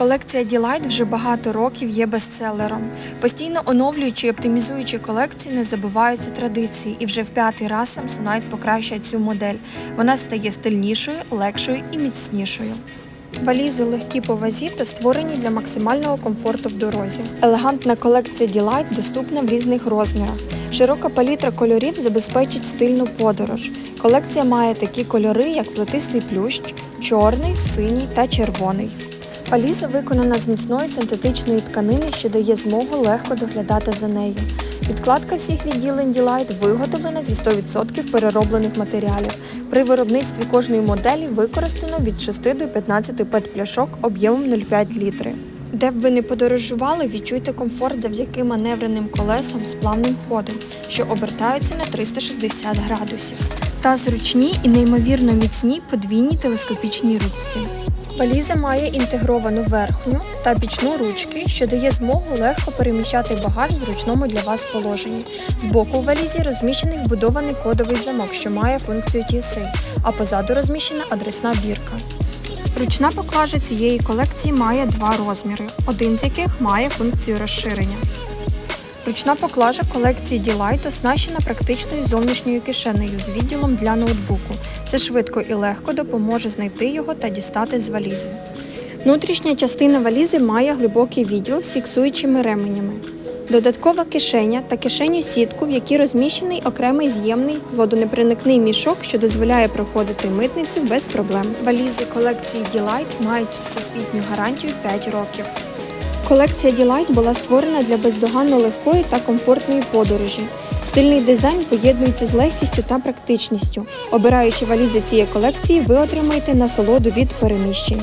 Колекція Ділайт вже багато років є бестселером. Постійно оновлюючи і оптимізуючи колекцію, не забуваються традиції, і вже в п'ятий раз Samsonite покращує цю модель. Вона стає стильнішою, легшою і міцнішою. Валізи легкі по вазі та створені для максимального комфорту в дорозі. Елегантна колекція Ділайт доступна в різних розмірах. Широка палітра кольорів забезпечить стильну подорож. Колекція має такі кольори, як плетистий плющ, чорний, синій та червоний. Валіза виконана з міцної синтетичної тканини, що дає змогу легко доглядати за нею. Підкладка всіх відділень Ділайт виготовлена зі 100% перероблених матеріалів. При виробництві кожної моделі використано від 6 до 15 пет-пляшок об'ємом 0,5 літри. Де б ви не подорожували, відчуйте комфорт завдяки маневреним колесам з плавним ходом, що обертаються на 360 градусів, та зручні і неймовірно міцні подвійні телескопічні ручці. Валіза має інтегровану верхню та бічну ручки, що дає змогу легко переміщати багаж в зручному для вас положенні. Збоку у валізі розміщений вбудований кодовий замок, що має функцію TSA, а позаду розміщена адресна бірка. Ручна поклажа цієї колекції має два розміри, один з яких має функцію розширення. Ручна поклажа колекції Delight оснащена практичною зовнішньою кишенею з відділом для ноутбуку. Це швидко і легко допоможе знайти його та дістати з валізи. Внутрішня частина валізи має глибокий відділ з фіксуючими ременями. Додаткова кишеня та кишеню сітку, в якій розміщений окремий з'ємний водонепроникний мішок, що дозволяє проходити митницю без проблем. Валізи колекції Delight мають всесвітню гарантію 5 років. Колекція Delight була створена для бездоганно легкої та комфортної подорожі. Стильний дизайн поєднується з легкістю та практичністю. Обираючи валізи цієї колекції, ви отримаєте насолоду від переміщень.